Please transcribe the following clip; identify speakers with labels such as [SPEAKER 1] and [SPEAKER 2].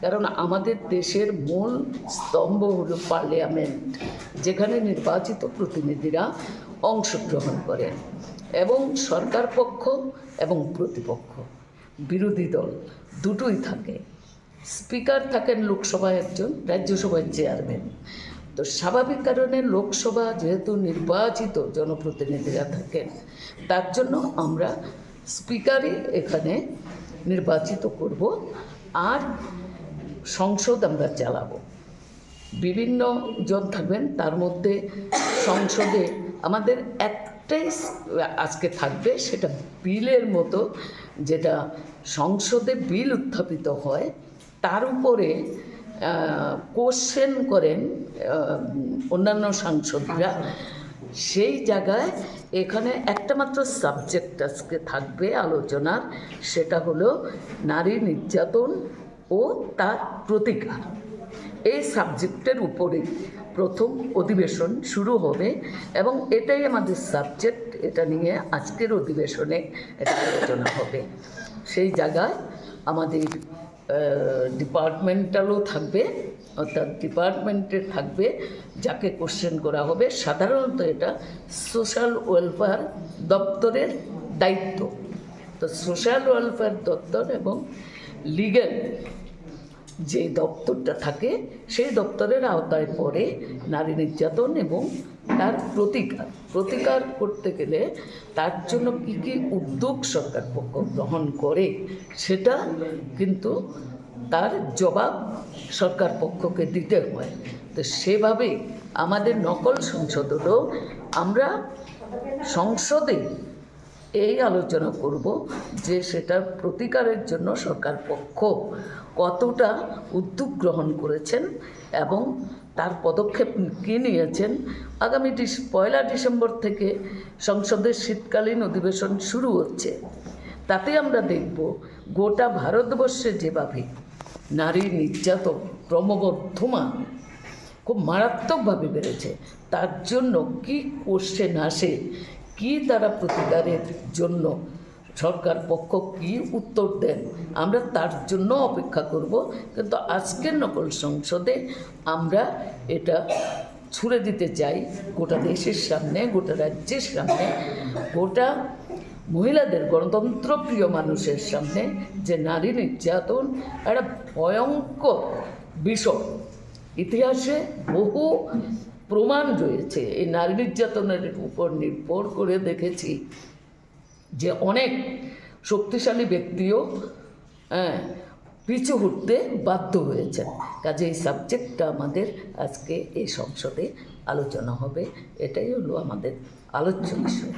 [SPEAKER 1] কারণ আমাদের দেশের মূল স্তম্ভ হলো পার্লামেন্ট যেখানে নির্বাচিত প্রতিনিধিরা অংশগ্রহণ করেন এবং সরকার পক্ষ এবং প্রতিপক্ষ, বিরোধী দল দুটোই থাকে। স্পিকার থাকেন লোকসভায় একজন, রাজ্যসভার চেয়ারম্যান। তো স্বাভাবিক কারণে লোকসভা যেহেতু নির্বাচিত জনপ্রতিনিধিরা থাকেন, তার জন্য আমরা স্পিকারই এখানে নির্বাচিত করব আর সংসদ আমরা চালাবো। বিভিন্ন জন থাকবেন, তার মধ্যে সংসদে আমাদের একটাই আজকে থাকবে সেটা বিলের মতো, যেটা সংসদে বিল উত্থাপিত হয় তার উপরে কোশ্চেন করেন অন্যান্য সাংসদরা। সেই জায়গায় এখানে একটা মাত্র সাবজেক্ট আজকে থাকবে আলোচনার, সেটা হলো নারী নির্যাতন ও তার প্রতিকার। এই সাবজেক্টের উপরে প্রথম অধিবেশন শুরু হবে এবং এটাই আমাদের সাবজেক্ট এটা নিয়ে আজকের অধিবেশনে এটা আলোচনা হবে। সেই জায়গায় আমাদের ডিপার্টমেন্টালও থাকবে, অর্থাৎ ডিপার্টমেন্টে থাকবে, যাকে কোশ্চেন করা হবে। সাধারণত এটা সোশ্যাল ওয়েলফেয়ার দপ্তরের দায়িত্ব। তো সোশ্যাল ওয়েলফেয়ার দপ্তর এবং লিগ্যাল যে দপ্তরটা থাকে, সেই দপ্তরের আওতায় পড়ে নারী নির্যাতন এবং তার প্রতিকার। প্রতিকার করতে গেলে তার জন্য কী কী উদ্যোগ সরকার পক্ষ গ্রহণ করে, সেটা কিন্তু তার জবাব সরকার পক্ষকে দিতে হয়। তো সেভাবে আমাদের নকল সংসদেরও আমরা সংসদে এই আলোচনা করব যে সেটা প্রতিকারের জন্য সরকার পক্ষ কতটা উদ্যোগ গ্রহণ করেছেন এবং তার পদক্ষেপ কী নিয়েছেন। আগামী ডিস, পয়লা ডিসেম্বর থেকে সংসদের শীতকালীন অধিবেশন শুরু হচ্ছে। তাতে আমরা দেখব গোটা ভারতবর্ষে যেভাবে নারী নির্যাতন ক্রমবর্ধমান, খুব মারাত্মকভাবে বেড়েছে, তার জন্য কি কোশ্চেন আসে কি তারা প্রতিকারের জন্য সরকার পক্ষ কি উত্তর দেন, আমরা তার জন্য অপেক্ষা করব। কিন্তু আজকের নকল সংসদে আমরা এটা ছুড়ে দিতে চাই। গোটা দেশের সামনে, গোটা রাজ্যের সামনে, গোটা মহিলাদের গণতন্ত্রপ্রিয় মানুষের সামনে যে নারী নির্যাতন, একটা ভয়ঙ্কর বিষয়। ইতিহাসে বহু প্রমাণ রয়েছে এই নারী নির্যাতনের উপর নির্ভর করে দেখেছি যে অনেক শক্তিশালী ব্যক্তিও হ্যাঁ, পিছু হটতে বাধ্য হয়েছেন। কাজে এই সাবজেক্টটা আমাদের আজকে এই সংসদে আলোচনা হবে। এটাই হলো আমাদের আলোচ্য বিষয়